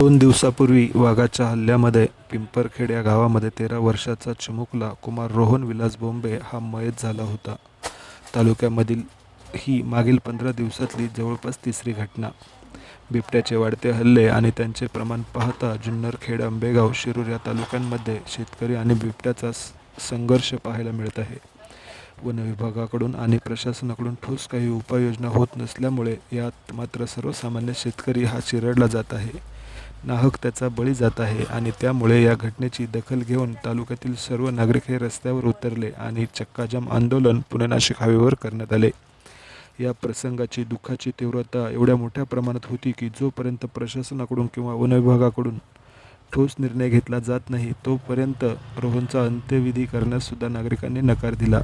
दोन दिवसापूर्वी वाघाच्या हल्ल्यामध्ये पिंपरखेड या गावामध्ये तेरा वर्षाचा चिमुकला कुमार रोहन विलास बोंबे हा मयत झाला होता. तालुक्यामधील ही मागील पंधरा दिवसातली जवळपास तिसरी घटना. बिबट्याचे वाढते हल्ले आणि त्यांचे प्रमाण पाहता जुन्नरखेड आंबेगाव शिरूर या तालुक्यांमध्ये शेतकरी आणि बिबट्याचा संघर्ष पाहायला मिळत आहे. वन विभागाकडून आणि प्रशासनाकडून ठोस काही उपाययोजना होत नसल्यामुळे यात मात्र सर्वसामान्य शेतकरी हा चिरडला जात आहे. नाहक त्याचा बळी जात आहे आणि त्यामुळे या घटनेची दखल घेऊन तालुक्यातील सर्व नागरिक हे रस्त्यावर उतरले आणि चक्काजाम आंदोलन पुणे नाशिक हायवेवर करण्यात आले. या प्रसंगाची दुःखाची तीव्रता एवढ्या मोठ्या प्रमाणात होती की जोपर्यंत प्रशासनाकडून किंवा वन विभागाकडून ठोस निर्णय घेतला जात नाही तोपर्यंत रोहनचा अंत्यविधी करण्याससुद्धा नागरिकांनी नकार दिला.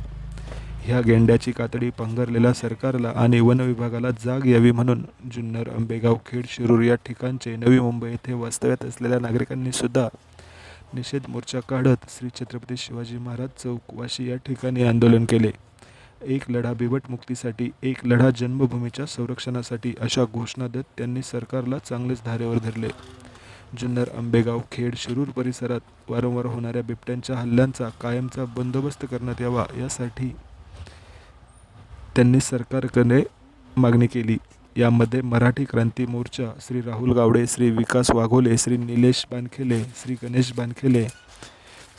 ह्या गेंड्याची कातडी पांघरलेल्या सरकारला आणि वनविभागाला जाग यावी म्हणून जुन्नर आंबेगाव खेड शिरूर या ठिकाणचे नवी मुंबई येथे वास्तव्यात असलेल्या नागरिकांनी सुद्धा निषेध मोर्चा काढत श्री छत्रपती शिवाजी महाराज चौक वाशी या ठिकाणी आंदोलन केले. एक लढा बिबट मुक्तीसाठी एक लढा जन्मभूमीच्या संरक्षणासाठी अशा घोषणा देत त्यांनी सरकारला चांगलेच धारेवर धरले. जुन्नर आंबेगाव खेड शिरूर परिसरात वारंवार होणाऱ्या बिबट्यांच्या हल्ल्यांचा कायमचा बंदोबस्त करण्यात यावा यासाठी त्यांनी सरकारकडे मागणी केली. यामध्ये मराठी क्रांती मोर्चा श्री राहुल गावडे श्री विकास वाघोले श्री निलेश बानखेले श्री गणेश बानखेले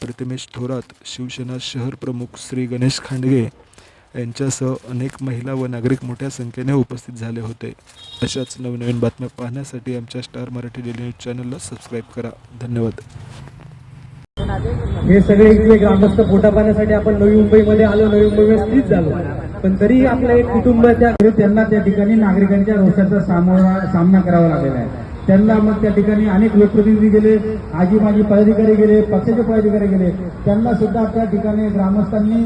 प्रतिमेश थोरात शिवसेना शहर प्रमुख श्री गणेश खांडगे यांच्यासह अनेक महिला व नागरिक मोठ्या संख्येने उपस्थित झाले होते. अशाच नवनवीन बातम्या पाहण्यासाठी आमच्या स्टार मराठी डेली न्यूज चॅनलला सबस्क्राईब करा. धन्यवाद. हे सगळे इथले ग्रामस्थ पोटा पाण्यासाठी आपण नवी मुंबईमध्ये आलो नवी मुंबईमध्ये स्थित झालो. पण तरीही आपल्या एक कुटुंबाच्या त्यांना त्या ठिकाणी नागरिकांच्या रोषाचा सामोरा सामना करावा लागलेला आहे. त्यांना मग त्या ठिकाणी अनेक लोकप्रतिनिधी गेले आजी माजी पदाधिकारी गेले पक्षाचे पदाधिकारी गेले. त्यांना सुद्धा त्या ठिकाणी ग्रामस्थांनी